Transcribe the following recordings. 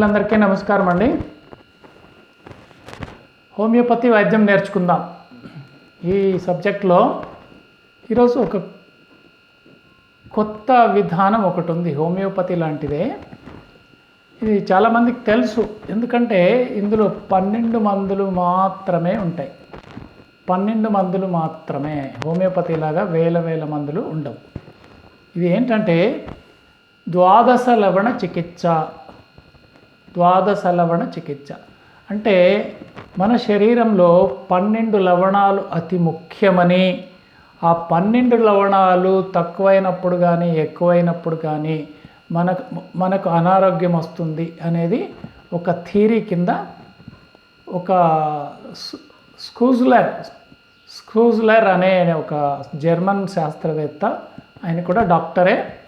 అందరికీ నమస్కారం అండి. హోమియోపతి వైద్యం నేర్చుకుందాం. ఈ సబ్జెక్ట్లో ఈరోజు ఒక కొత్త విధానం ఒకటి ఉంది హోమియోపతి లాంటిదే. ఇది చాలామందికి తెలుసు ఎందుకంటే ఇందులో పన్నెండు మందులు మాత్రమే ఉంటాయి. పన్నెండు మందులు మాత్రమే హోమియోపతి లాగా వేల వేల మందులు ఉండవు. ఇది ఏంటంటే ద్వాదశ లవణ చికిత్స ద్వాదశ లవణ చికిత్స అంటే మన శరీరంలో పన్నెండు లవణాలు అతి ముఖ్యమని ఆ పన్నెండు లవణాలు తక్కువైనప్పుడు కానీ ఎక్కువైనప్పుడు కానీ మనకు మనకు అనారోగ్యం వస్తుంది అనేది ఒక థీరీ కింద ఒక స్కూజ్లర్ స్కూజ్లర్ అనే ఒక జర్మన్ శాస్త్రవేత్త ఆయన కూడా డాక్టరే.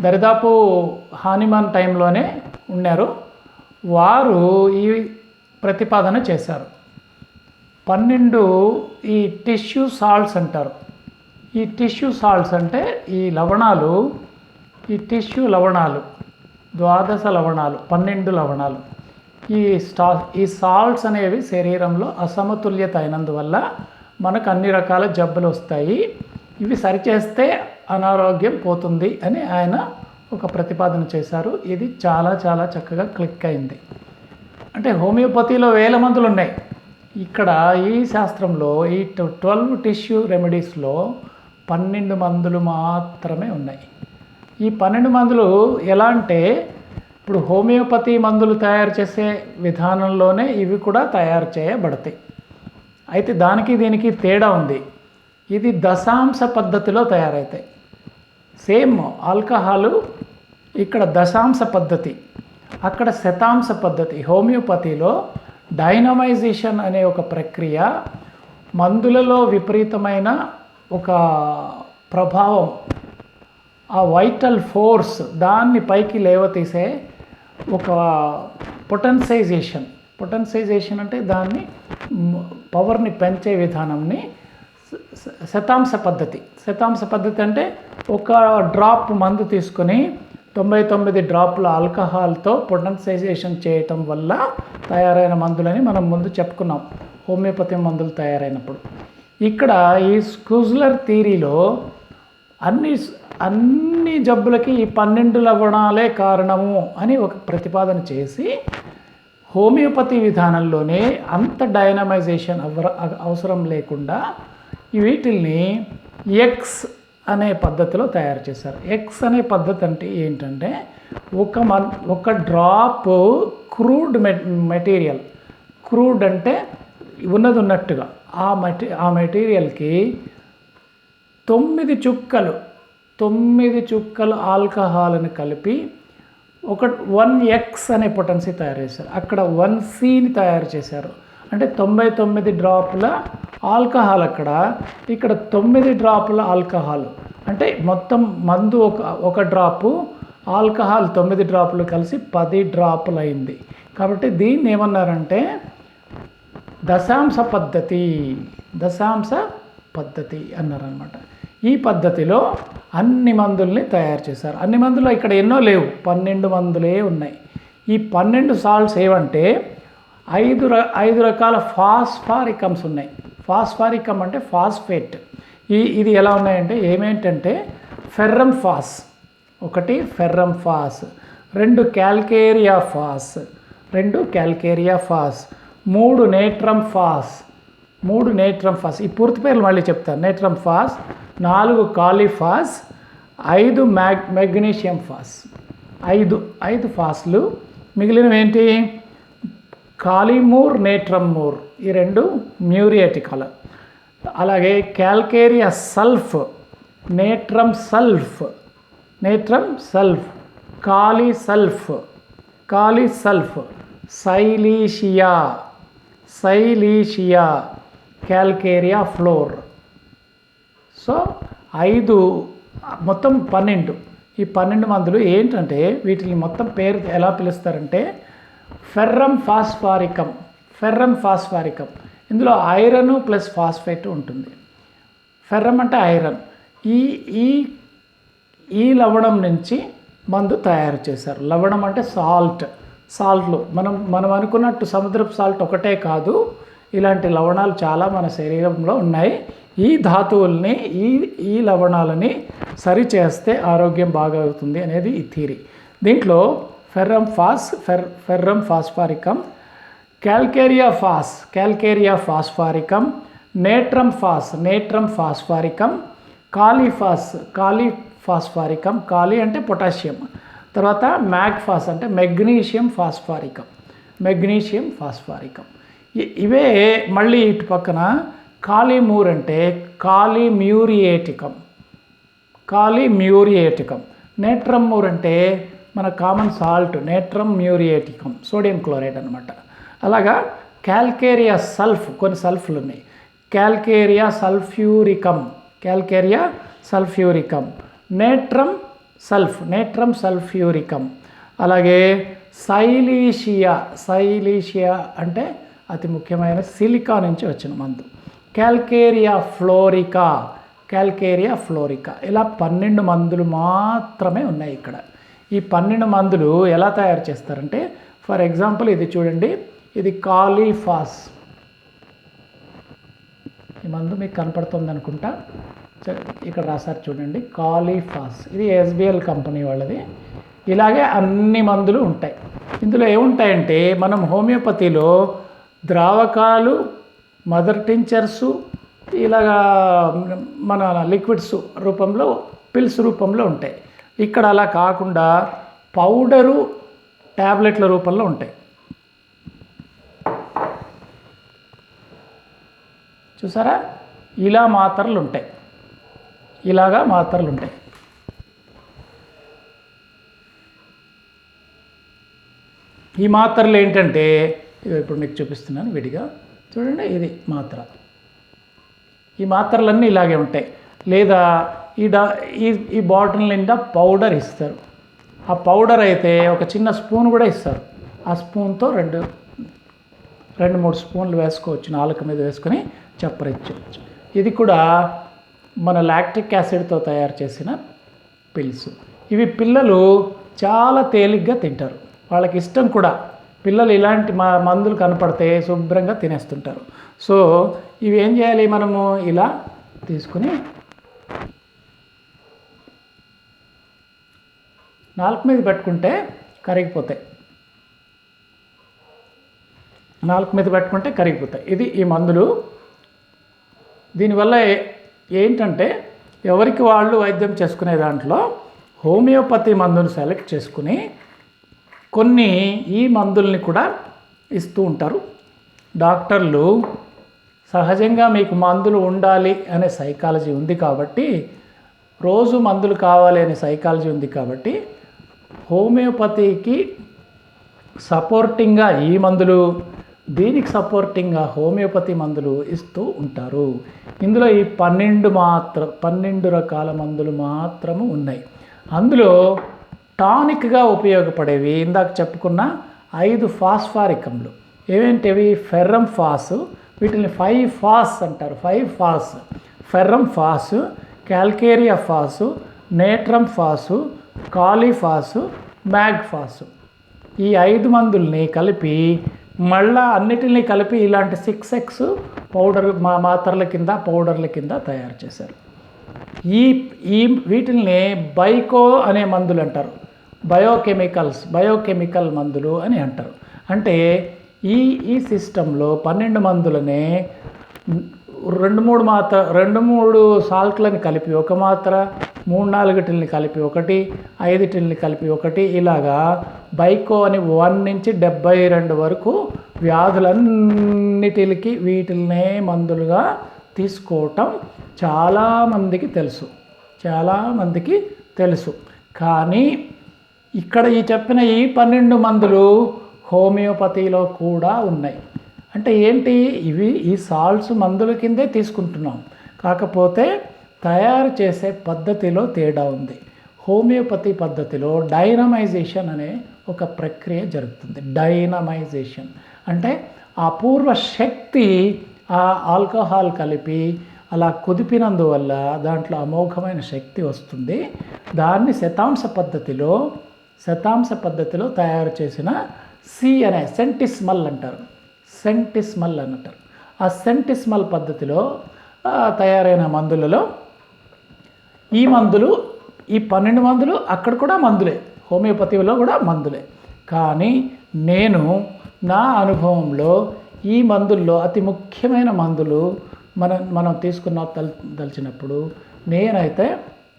దరిదాపు హానిమాన్ టైంలోనే ఉన్నారు. వారు ఈ ప్రతిపాదన చేశారు. పన్నెండు ఈ టిష్యూ సాల్ట్స్ అంటారు. ఈ టిష్యూ సాల్ట్స్ అంటే ఈ లవణాలు ఈ టిష్యూ లవణాలు ద్వాదశ లవణాలు పన్నెండు లవణాలు. ఈ స్టా ఈ సాల్ట్స్ అనేవి శరీరంలో అసమతుల్యత అయినందువల్ల మనకు అన్ని రకాల జబ్బులు వస్తాయి. ఇవి సరిచేస్తే అనారోగ్యం పోతుంది అని ఆయన ఒక ప్రతిపాదన చేశారు. ఇది చాలా చాలా చక్కగా క్లిక్ అయింది. అంటే హోమియోపతిలో వేల మందులు ఉన్నాయి. ఇక్కడ ఈ శాస్త్రంలో ఈ ట్వెల్వ్ టిష్యూ రెమెడీస్లో పన్నెండు మందులు మాత్రమే ఉన్నాయి. ఈ పన్నెండు మందులు ఎలా అంటే ఇప్పుడు హోమియోపతి మందులు తయారు చేసే విధానంలోనే ఇవి కూడా తయారు చేయబడతాయి. అయితే దానికి దీనికి తేడా ఉంది. ఇది దశాంశ పద్ధతిలో తయారవుతాయి సేమ్ ఆల్కహాలు ఇక్కడ దశాంశ పద్ధతి అక్కడ శతాంశ పద్ధతి హోమియోపతిలో డైనమైజేషన్ అనే ఒక ప్రక్రియ మందులలో విపరీతమైన ఒక ప్రభావం ఆ వైటల్ ఫోర్స్ దాన్ని పైకి లేవతీసే ఒక పొటెన్సైజేషన్. పొటెన్సైజేషన్ అంటే దాన్ని పవర్ని పెంచే విధానంని శతాంశ పద్ధతి. శతాంశ పద్ధతి అంటే ఒక డ్రాప్ మందు తీసుకొని తొంభై తొమ్మిది డ్రాప్ల ఆల్కహాల్తో పొటెన్సైజేషన్ చేయటం వల్ల తయారైన మందులని మనం ముందు చెప్పుకున్నాం. హోమియోపతి మందులు తయారైనప్పుడు. ఇక్కడ ఈ స్కూజ్లర్ థీరీలో అన్ని అన్ని జబ్బులకి ఈ పన్నెండు లవణాలే కారణము అని ఒక ప్రతిపాదన చేసి హోమియోపతి విధానంలోనే అంత డైనమైజేషన్ అవర అవసరం లేకుండా వీటిల్ని ఎక్స్ అనే పద్ధతిలో తయారు చేశారు. ఎక్స్ అనే పద్ధతి అంటే ఏంటంటే ఒక మన్ ఒక డ్రాప్ క్రూడ్ మె మెటీరియల్. క్రూడ్ అంటే ఉన్నది ఉన్నట్టుగా. ఆ మెటీ ఆ మెటీరియల్కి తొమ్మిది చుక్కలు తొమ్మిది చుక్కలు ఆల్కహాల్ని కలిపి ఒక వన్ ఎక్స్ అనే పొటెన్సీ తయారు చేశారు. అక్కడ వన్ సీని తయారు చేశారు. అంటే తొంభై తొమ్మిది డ్రాపుల ఆల్కహాల్ అక్కడ ఇక్కడ తొమ్మిది డ్రాపుల ఆల్కహాల్. అంటే మొత్తం మందు ఒక ఒక డ్రాపు ఆల్కహాల్ తొమ్మిది డ్రాపులు కలిసి పది డ్రాపులు అయింది కాబట్టి దీన్ని ఏమన్నారంటే దశాంశ పద్ధతి దశాంశ పద్ధతి అన్నారనమాట ఈ పద్ధతిలో అన్ని మందుల్ని తయారు చేశారు. అన్ని మందులు ఇక్కడ ఎన్నో లేవు పన్నెండు మందులే ఉన్నాయి. ఈ పన్నెండు సాల్ట్స్ ఏవంటే ఐదు ర ఐదు రకాల ఫాస్ఫారికమ్స్ ఉన్నాయి. ఫాస్ఫారికం అంటే ఫాస్ఫేట్. ఈ ఇది ఎలా ఉన్నాయంటే ఏమేంటంటే ఫెర్రం ఫాస్. ఒకటి ఫెర్రం ఫాస్. రెండు క్యాల్కేరియా ఫాస్. రెండు క్యాల్కేరియా ఫాస్. మూడు నేట్రమ్ ఫాస్. మూడు నేట్రమ్ ఫాస్. ఈ పూర్తి పేర్లు మళ్ళీ చెప్తాను నేట్రమ్ ఫాస్ నాలుగు కాలిఫాస్ ఐదు మ్యాగ్ మెగ్నీషియం ఫాస్. ఐదు ఐదు ఫాస్లు. మిగిలినవి ఏంటి? కాలిమూర్ నేట్రమ్మూర్ ఈ రెండు మ్యూరియేటికల్ అలాగే calcarea sulph natrum sulph natrum sulph kali sulph kali sulph silicea silicea calcarea fluor. So ఐదు మొత్తం పన్నెండు. ఈ పన్నెండు మందులు ఏంటంటే వీటిని మొత్తం పేరు ఎలా పిలుస్తారంటే ఫెర్రం ఫాస్ఫారికం ఫెర్రం ఫాస్ఫారికం. ఇందులో ఐరన్ ప్లస్ ఫాస్ఫేట్ ఉంటుంది. ఫెర్రం అంటే ఐరన్. ఈ ఈ ఈ లవణం నుంచి మందు తయారు చేశారు. లవణం అంటే సాల్ట్. సాల్ట్లు. మనం మనం అనుకున్నట్టు సముద్రపు సాల్ట్ ఒకటే కాదు. ఇలాంటి లవణాలు చాలా మన శరీరంలో ఉన్నాయి. ఈ ధాతువుల్ని ఈ ఈ లవణాలని సరిచేస్తే ఆరోగ్యం బాగా అవుతుంది అనేది ఈ థీరీ. దీంట్లో ferrum phos fer ferrum phosphoricum calcarea phos calcarea phosphoricum natrum phos natrum phosphoricum kali phos kali phosphoricum kali అంటే పొటాషియం. తర్వాత మ్యాగ్ఫాస్ అంటే మెగ్నీషియం ఫాస్ఫారికం. మెగ్నీషియం ఫాస్ఫారికం. ఇ- ఇవే మళ్ళీ ఇటు పక్కన కాలీమూర్ అంటే కాలీమ్యూరియేటికం. కాలీమ్యూరియేటికం. నేట్రమ్ మూర్ అంటే మన common salt natrum muriaticum sodium chloride అనమాట అలాగా క్యాల్కేరియా సల్ఫ్ కొన్ని సల్ఫ్లు ఉన్నాయి. Calcarea sulphuricum calcarea sulphuricum natrum sulph natrum sulphuricum అలాగే సైలీషియా సైలీషియా అంటే అతి ముఖ్యమైన సిలికా నుంచి వచ్చిన మందు. క్యాల్కేరియా ఫ్లోరికా క్యాల్కేరియా ఫ్లోరికా ఇలా పన్నెండు మందులు మాత్రమే ఉన్నాయి ఇక్కడ. ఈ పన్నెండు మందులు ఎలా తయారు చేస్తారంటే ఫర్ ఎగ్జాంపుల్ ఇది చూడండి ఇది కాలీఫాస్. ఈ మందు మీకు కనపడుతుంది అనుకుంటా. ఇక్కడ రాశారు చూడండి కాలీఫాస్. ఇది ఎస్బిఎల్ కంపెనీ వాళ్ళది. ఇలాగే అన్ని మందులు ఉంటాయి. ఇందులో ఏముంటాయంటే మనం హోమియోపతిలో ద్రావకాలు మదర్ టించర్సు ఇలాగా మన లిక్విడ్స్ రూపంలో పిల్స్ రూపంలో ఉంటాయి. ఇక్కడ అలా కాకుండా పౌడరు ట్యాబ్లెట్ల రూపంలో ఉంటాయి. చూసారా? ఇలా మాత్రలు ఉంటాయి. ఇలాగా మాత్రలు ఉంటాయి. ఈ మాత్రలు ఏంటంటే ఇప్పుడు మీకు చూపిస్తున్నాను విడిగా. చూడండి ఇది మాత్ర. ఈ మాత్రలన్నీ ఇలాగే ఉంటాయి. లేదా ఈ డా ఈ ఈ బాటిల్ నిండా పౌడర్ ఇస్తారు. ఆ పౌడర్ అయితే ఒక చిన్న స్పూన్ కూడా ఇస్తారు. ఆ స్పూన్తో రెండు రెండు మూడు స్పూన్లు వేసుకోవచ్చు. నాలుక మీద వేసుకొని చప్పరించవచ్చు ఇది కూడా మన లాక్టిక్ యాసిడ్తో తయారు చేసిన పిల్స్. ఇవి పిల్లలు చాలా తేలిగ్గా తింటారు. వాళ్ళకి ఇష్టం కూడా. పిల్లలు ఇలాంటి మా మందులు కనపడితే శుభ్రంగా తినేస్తుంటారు. సో ఇవి ఏం చేయాలి మనము? ఇలా తీసుకుని నాలుగు మీద పెట్టుకుంటే కరిగిపోతాయి. నాలుగు మీద పెట్టుకుంటే కరిగిపోతాయి. ఇది ఈ మందులు. దీనివల్ల ఏంటంటే ఎవరికి వాళ్ళు వైద్యం చేసుకునే దాంట్లో హోమియోపతి మందును సెలెక్ట్ చేసుకుని కొన్ని ఈ మందుల్ని కూడా ఇస్తూ ఉంటారు. డాక్టర్లు సహజంగా మీకు మందులు ఉండాలి అనే సైకాలజీ ఉంది కాబట్టి రోజు మందులు కావాలి అనే సైకాలజీ ఉంది కాబట్టి హోమియోపతికి సపోర్టింగ్గా ఈ మందులు దీనికి సపోర్టింగ్గా హోమియోపతి మందులు ఇస్తూ ఉంటారు. ఇందులో ఈ పన్నెండు మాత్ర పన్నెండు రకాల మందులు మాత్రము ఉన్నాయి. అందులో టానిక్గా ఉపయోగపడేవి ఇందాక చెప్పుకున్న ఐదు ఫాస్ఫారికంలు. ఏవేంటివి? ఫెర్రం ఫాస్ వీటిని ఫైవ్ ఫాస్ అంటారు. Five phos ferrum phos calcarea phos natrum phos kali phos mag phos. ఈ ఐదు మందుల్ని కలిపి మళ్ళా అన్నిటిని కలిపి ఇలాంటి సిక్స్ ఎక్స్ పౌడర్ మా మాత్రల కింద పౌడర్ల కింద తయారు చేశారు. ఈ ఈ వీటిల్ని బైకో అనే మందులు అంటారు. బయోకెమికల్స్ బయోకెమికల్ మందులు అని అంటారు. అంటే ఈ ఈ సిస్టంలో పన్నెండు మందులనే రెండు మూడు మాత్ర రెండు మూడు సాల్ట్లని కలిపి ఒక మాత్ర మూడు నాలుగిటిల్ని కలిపి ఒకటి ఐదుటిల్ని కలిపి ఒకటి. ఇలాగా బైకో అని వన్ నుంచి డెబ్బై రెండు వరకు వ్యాధులన్నిటికి వీటిల్నే మందులుగా తీసుకోవటం చాలామందికి తెలుసు. చాలామందికి తెలుసు. కానీ ఇక్కడ ఈ చెప్పిన ఈ పన్నెండు మందులు హోమియోపతిలో కూడా ఉన్నాయి. అంటే ఏంటి? ఇవి ఈ సాల్ట్స్ మందుల కిందే తీసుకుంటున్నాం. కాకపోతే తయారు చేసే పద్ధతిలో తేడా ఉంది. హోమియోపతి పద్ధతిలో డైనమైజేషన్ అనే ఒక ప్రక్రియ జరుగుతుంది. డైనమైజేషన్ అంటే ఆ పూర్వ శక్తి ఆ ఆల్కహాల్ కలిపి అలా కుదిపినందువల్ల దాంట్లో అమోఘమైన శక్తి వస్తుంది. దాన్ని శతాంశ పద్ధతిలో శతాంశ పద్ధతిలో తయారు చేసిన సి అనే సెంటిస్మల్ అంటారు. సెంటిస్మల్ అని అంటారు. ఆ సెంటిస్మల్ పద్ధతిలో తయారైన మందులలో ఈ మందులు ఈ పన్నెండు మందులు అక్కడ కూడా మందులే. హోమియోపతిలో కూడా మందులే. కానీ నేను నా అనుభవంలో ఈ మందుల్లో అతి ముఖ్యమైన మందులు మనం మనం తీసుకున్న తల్ దలిచినప్పుడు నేనైతే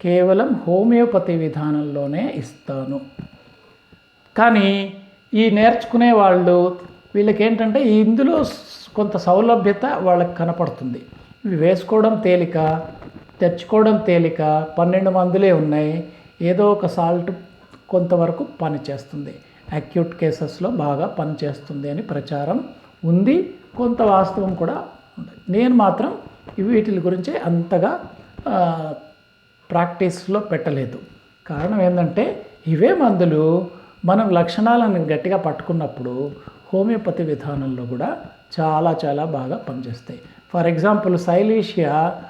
కేవలం హోమియోపతి విధానంలోనే ఇస్తాను. కానీ ఈ నేర్చుకునే వాళ్ళు వీళ్ళకి ఏంటంటే ఇందులో కొంత సౌలభ్యత వాళ్ళకి కనపడుతుంది. ఇవి వేసుకోవడం తేలిక తెచ్చుకోవడం తేలిక పన్నెండు మందులే ఉన్నాయి. ఏదో ఒక సాల్ట్ కొంతవరకు పనిచేస్తుంది అక్యూట్ కేసెస్లో బాగా పనిచేస్తుంది అని ప్రచారం ఉంది. కొంత వాస్తవం కూడా ఉంది. నేను మాత్రం వీటి గురించి అంతగా ప్రాక్టీస్లో పెట్టలేదు. కారణం ఏంటంటే ఇవే మందులు మనం లక్షణాలను గట్టిగా పట్టుకున్నప్పుడు హోమియోపతి విధానంలో కూడా చాలా చాలా బాగా పనిచేస్తాయి. For example silicea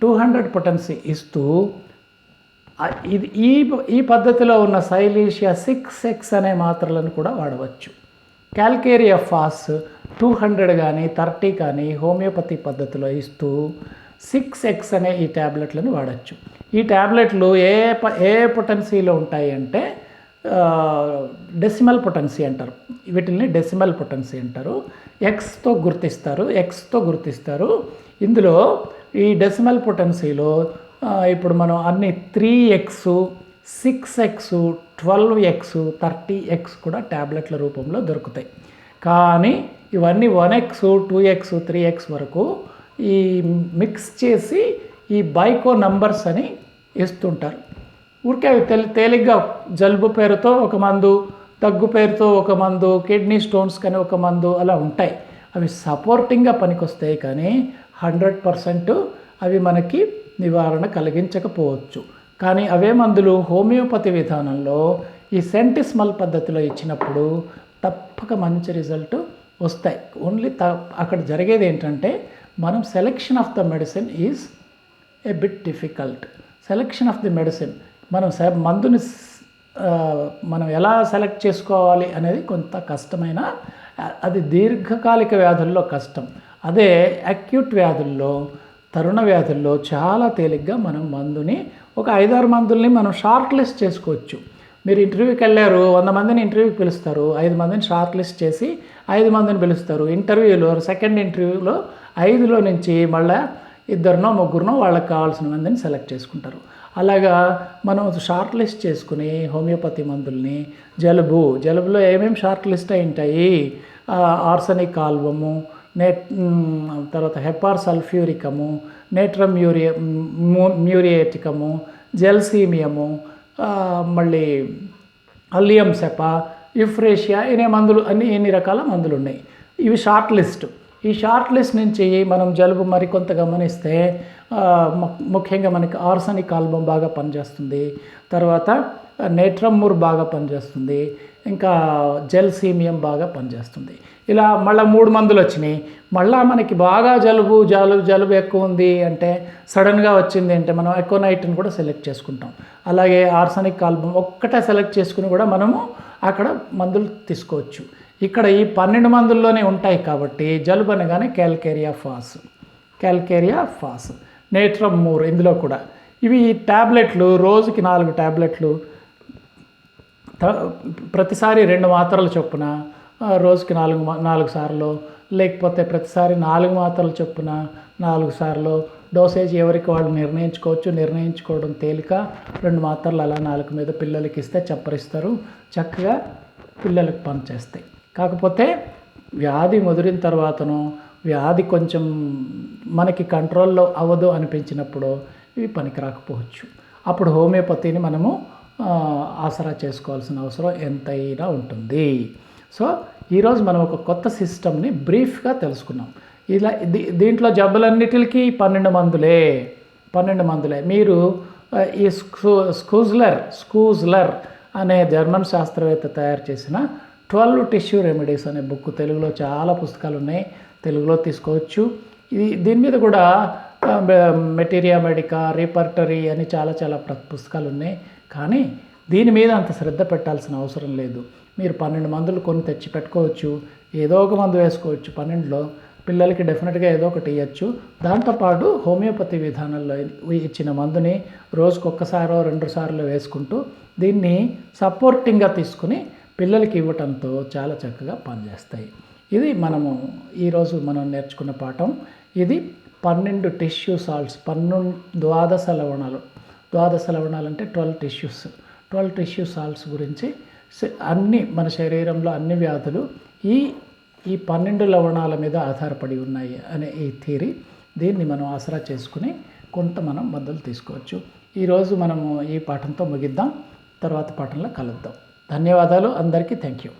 two hundred potency ఇస్తూ ఇది ఈ ఈ పద్ధతిలో ఉన్న సైలీషియా సిక్స్ ఎక్స్ అనే మాత్రలను కూడా వాడవచ్చు. క్యాల్కేరియా ఫాస్ టూ హండ్రెడ్ కానీ థర్టీ కానీ హోమియోపతి పద్ధతిలో ఇస్తూ సిక్స్ ఎక్స్ అనే ఈ ట్యాబ్లెట్లను వాడచ్చు. ఈ ట్యాబ్లెట్లు ఏ ప ఏ పొటెన్సీలో ఉంటాయి అంటే డెసిమల్ పొటెన్సీ అంటారు. వీటిని డెసిమల్ పొటెన్సీ అంటారు. ఎక్స్తో గుర్తిస్తారు. ఎక్స్తో గుర్తిస్తారు. ఇందులో ఈ డెసిమల్ పొటెన్సీలో ఇప్పుడు మనం అన్ని three X six X twelve X thirty X కూడా ట్యాబ్లెట్ల రూపంలో దొరుకుతాయి. కానీ ఇవన్నీ one X two X three X వరకు ఈ మిక్స్ చేసి ఈ బైకో నంబర్స్ అని ఇస్తుంటారు. ఊరికే అవి తెలి తేలిగ్గా జలుబు పేరుతో ఒక మందు దగ్గు పేరుతో ఒక మందు కిడ్నీ స్టోన్స్ కానీ ఒక మందు అలా ఉంటాయి. అవి సపోర్టింగ్గా పనికొస్తాయి కానీ హండ్రెడ్ పర్సెంట్ అవి మనకి నివారణ కలిగించకపోవచ్చు. కానీ అవే మందులు హోమియోపతి విధానంలో ఈ సెంటిస్మల్ పద్ధతిలో ఇచ్చినప్పుడు తప్పక మంచి రిజల్ట్ వస్తాయి. ఓన్లీ త అక్కడ జరిగేది ఏంటంటే మనం selection of the medicine is a bit difficult. Selection of the medicine మనం సె- మందుని మనం ఎలా సెలెక్ట్ చేసుకోవాలి అనేది కొంత కష్టమైన అది దీర్ఘకాలిక వ్యాధుల్లో కష్టం. అదే అక్యూట్ వ్యాధుల్లో తరుణ వ్యాధుల్లో చాలా తేలిగ్గా మనం మందుని ఒక ఐదారు మందుల్ని మనం షార్ట్ లిస్ట్ చేసుకోవచ్చు. మీరు ఇంటర్వ్యూకి వెళ్ళారు వంద మందిని ఇంటర్వ్యూకి పిలుస్తారు ఐదు మందిని షార్ట్ లిస్ట్ చేసి ఐదు మందిని పిలుస్తారు. ఇంటర్వ్యూలో సెకండ్ ఇంటర్వ్యూలో ఐదులో నుంచి మళ్ళీ ఇద్దరినో ముగ్గురునో వాళ్ళకి కావాల్సిన మందిని సెలెక్ట్ చేసుకుంటారు. అలాగా మనం షార్ట్ లిస్ట్ చేసుకుని హోమియోపతి మందుల్ని జలుబు జలుబులో ఏమేమి షార్ట్ లిస్ట్ అయి ఉంటాయి? ఆర్సనిక్ ఆల్బము నేట్ తర్వాత హెపార్ సల్ఫ్యూరికము నేట్రమ్ మ్యూరియా మ్యూరియేటికము జెల్సీమియము మళ్ళీ అల్లియం సెప యుఫ్రేషియా ఇనే మందులు అన్ని ఎన్ని రకాల మందులు ఉన్నాయి ఇవి షార్ట్ లిస్ట్. ఈ షార్ట్ లిస్ట్ నుంచి మనం జలుబు మరికొంత గమనిస్తే ముఖ్యంగా మనకి ఆర్సనిక్ ఆల్బమ్ బాగా పనిచేస్తుంది. తర్వాత నేట్రమ్మూర్ బాగా పనిచేస్తుంది. ఇంకా జెల్సీమియం బాగా పనిచేస్తుంది. ఇలా మళ్ళీ మూడు మందులు వచ్చినాయి. మళ్ళీ మనకి బాగా జలుబు జలుబు జలుబు ఎక్కువ ఉంది అంటే సడన్గా వచ్చింది అంటే మనం ఎకోనైట్ని కూడా సెలెక్ట్ చేసుకుంటాం. అలాగే ఆర్సనిక్ ఆల్బమ్ ఒక్కటే సెలెక్ట్ చేసుకుని కూడా మనము అక్కడ మందులు తీసుకోవచ్చు. ఇక్కడ ఈ పన్నెండు మందుల్లోనే ఉంటాయి కాబట్టి జలుబు అనగానే calcarea phos calcarea phos natrum mur ఇందులో కూడా. ఇవి ట్యాబ్లెట్లు రోజుకి నాలుగు ట్యాబ్లెట్లు త- ప్రతిసారి రెండు మాత్రలు చొప్పున రోజుకి నాలుగు నాలుగు సార్లు లేకపోతే ప్రతిసారి నాలుగు మాత్రలు చొప్పున నాలుగు సార్లు. డోసేజ్ ఎవరికి వాళ్ళు నిర్ణయించుకోవచ్చు నిర్ణయించుకోవడం తేలిక రెండు మాత్రలు అలా నాలుగు మీద పిల్లలకి ఇస్తే చప్పరిస్తారు. చక్కగా పిల్లలకు పనిచేస్తాయి కాకపోతే వ్యాధి ముదిరిన తర్వాతను వ్యాధి కొంచెం మనకి కంట్రోల్లో అవ్వదు అనిపించినప్పుడు ఇవి పనికి రాకపోవచ్చు. అప్పుడు హోమియోపతిని మనము ఆసరా చేసుకోవాల్సిన అవసరం ఎంతైనా ఉంటుంది. సో ఈరోజు మనం ఒక కొత్త సిస్టమ్ని బ్రీఫ్గా తెలుసుకున్నాం. ఇలా దీ- దీంట్లో జబ్బులన్నిటికీ పన్నెండు మందులే పన్నెండు మందులే. మీరు ఈ స్కూ స్కూజ్లర్ స్కూజ్లర్ అనే జర్మన్ శాస్త్రవేత్త తయారు చేసిన ట్వెల్వ్ టిష్యూ రెమెడీస్ అనే బుక్ తెలుగులో చాలా పుస్తకాలు ఉన్నాయి. తెలుగులో తీసుకోవచ్చు. ఇది దీని మీద కూడా మెటీరియా మెడికా రిపర్టరీ అని చాలా చాలా పుస్తకాలు ఉన్నాయి. కానీ దీని మీద అంత శ్రద్ధ పెట్టాల్సిన అవసరం లేదు. మీరు పన్నెండు మందులు కొన్ని తెచ్చి పెట్టుకోవచ్చు ఏదో ఒక మందు వేసుకోవచ్చు పన్నెండులో. పిల్లలకి డెఫినెట్గా ఏదో ఒకటి ఇవ్వచ్చు దాంతోపాటు హోమియోపతి విధానంలో ఇచ్చిన మందుని రోజుకు ఒక్కసారో రెండు సార్లు వేసుకుంటూ దీన్ని సపోర్టింగ్గా తీసుకుని పిల్లలకి ఇవ్వటంతో చాలా చక్కగా పనిచేస్తాయి. ఇది మనము ఈరోజు మనం నేర్చుకున్న పాఠం. ఇది పన్నెండు టిష్యూ సాల్ట్స్ పన్నెండు ద్వాదశ లవణాలు. ద్వాదశ లవణాలు అంటే twelve tissues. Twelve tissue salts గురించి అన్ని మన శరీరంలో అన్ని వ్యాధులు ఈ ఈ పన్నెండు లవణాల మీద ఆధారపడి ఉన్నాయి అనే ఈ థియరీ దీన్ని మనం ఆసరా చేసుకుని కొంత మనం మందులు తీసుకోవచ్చు. ఈరోజు మనము ఈ పాఠంతో ముగిద్దాం. తర్వాత పాఠంలో కలుద్దాం. ధన్యవాదాలు. అందరికీ థ్యాంక్ యూ